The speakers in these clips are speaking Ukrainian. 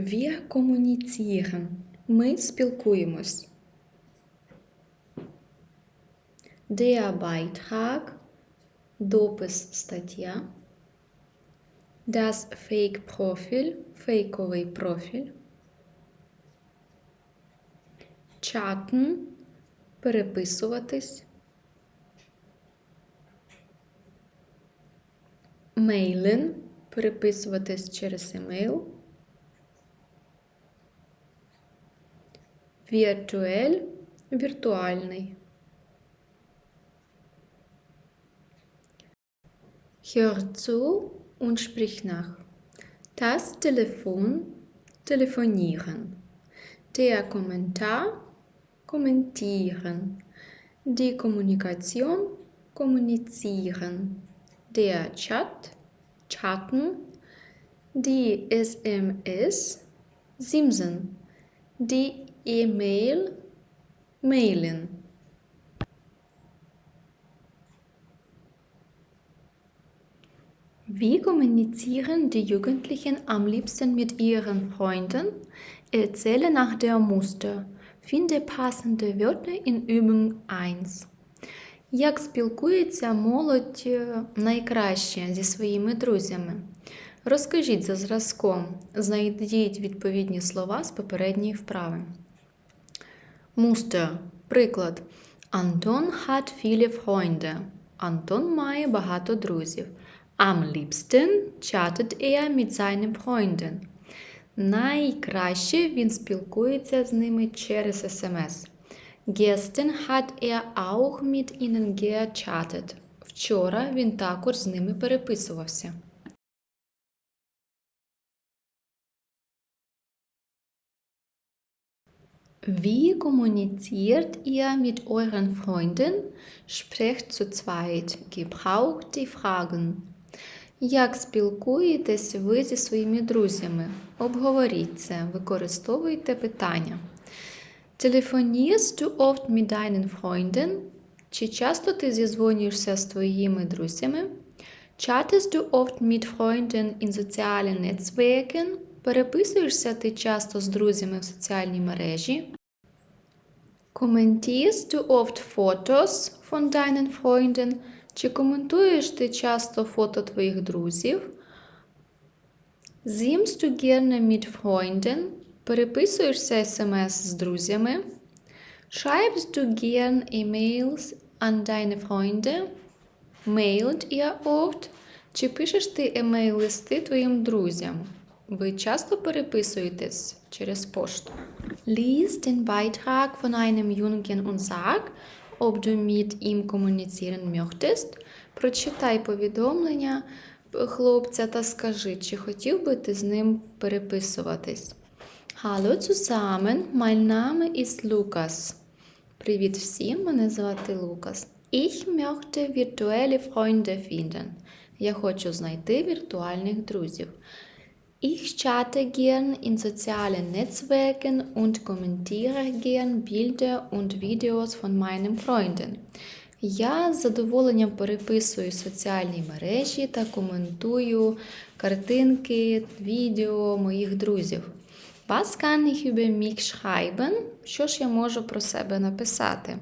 Wir kommunizieren. Ми спілкуємось. Der Beitrag – допис стаття. Das Fake-Profil – фейковий профіль. Chatten – переписуватись. Mailen – переписуватись через емейл. Virtuell – віртуальний. Hör zu und sprich nach. Das Telefon telefonieren. Der Kommentar kommentieren. Die Kommunikation kommunizieren. Der Chat chatten. Die SMS simsen. Die E-Mail mailen. Wie kommunizieren die Jugendlichen am liebsten mit ihren Freunden? Erzähle nach der Muster. Finde passende Wörter in Übung 1. Як спілкується молодь е, найкраще зі своїми друзями? Розкажіть за зразком, знайдіть відповідні слова з попередньої вправи. Muster. Приклад. Антон hat viele Freunde. Антон має багато друзів. Am liebsten chattet er mit seinen Freunden. Найкраще він спілкується з ними через СМС. Gestern hat er auch mit ihnen gechattet. Вчора він також з ними переписувався. Wie kommuniziert ihr mit euren Freunden? Sprecht zu zweit. Gebraucht die Fragen. Як спілкуєтесь ви зі своїми друзями? Обговоріть це, використовуйте питання. Telefonierst du oft mit deinen Freunden? Чи часто ти зізвонюєшся з твоїми друзями? Chattest du oft mit Freunden in sozialen Netzwerken? Переписуєшся ти часто з друзями в соціальній мережі? Kommentierst du oft Fotos von deinen Freunden? Чи коментуєш ти часто фото твоїх друзів? Simmst du gerne mit Freunden? Переписуєшся смс з друзями? Schreibst du gern E-Mails an deine Freunde? Mailt ihr oft? Чи пишеш ти емейл-листи твоїм друзям? Ви часто переписуєтесь через пошту? Lies den Beitrag von einem Jungen und sag, ob du mit ihm kommunizieren möchtest. Прочитай повідомлення хлопця та скажи, чи хотів би ти з ним переписуватись. Hallo zusammen, mein Name ist Lukas. Привіт всім, мене звати Лукас. Ich möchte virtuelle Freunde finden. Я хочу знайти віртуальних друзів. Ich chatte gern in sozialen Netzwerken und kommentiere gern Bilder und Videos von meinen Freunden. Я з задоволенням переписую соціальні мережі та коментую картинки, відео моїх друзів. Was kann ich über mich schreiben? Що ж я можу про себе написати?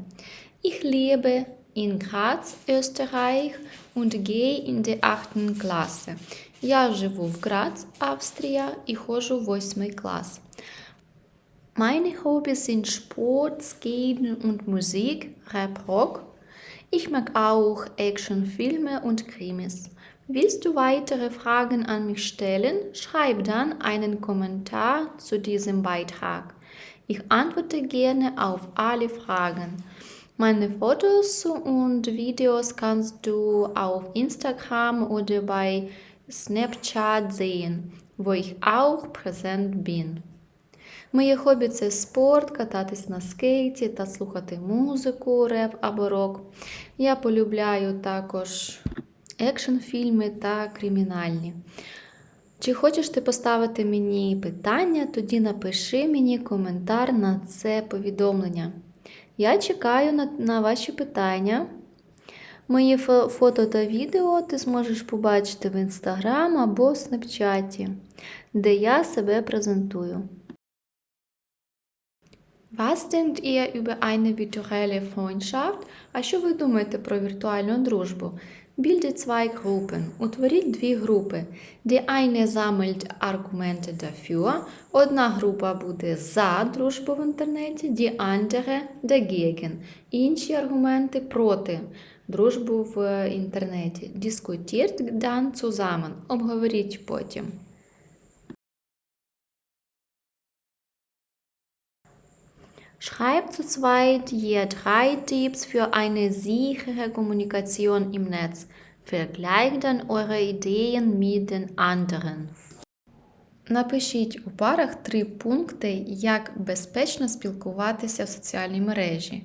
Ich lebe in Graz, Österreich und gehe in die 8. Klasse. Я живу в Грац, Австрія і ходжу в 8 клас. Meine Hobbys sind Sport, Skaten und Musik, Rap, Rock. Ich mag auch Actionfilme und Krimis. Willst du weitere Fragen an mich stellen? Schreib dann einen Kommentar zu diesem Beitrag. Ich antworte gerne auf alle Fragen. Meine Fotos und Videos kannst du auf Instagram oder bei Snapchat sehen, wo ich auch präsent bin. Моє хобі це спорт, кататись на скейті та слухати музику, реп або рок. Я полюбляю також екшн-фільми та кримінальні. Чи хочеш ти поставити мені питання, тоді напиши мені коментар на це повідомлення. Я чекаю на, на ваші питання. Мої фото та відео ти зможеш побачити в інстаграм або снапчаті, де я себе презентую. Was denkt ihr über eine virtuelle Freundschaft? А що ви думаєте про віртуальну дружбу? Bildet zwei Gruppen. Утворіть дві групи. Die eine sammelt Argumente dafür. Одна група буде за дружбу в інтернеті, die andere dagegen. Інші аргументи проти дружбу в інтернеті. Diskutiert dann zusammen. Обговоріть потім. Schreibt zu zweit je drei Tipps für eine sichere Kommunikation im Netz. Vergleicht dann eure Ideen mit den anderen. Напишіть у парах три пункти, як безпечно спілкуватися в соціальній мережі.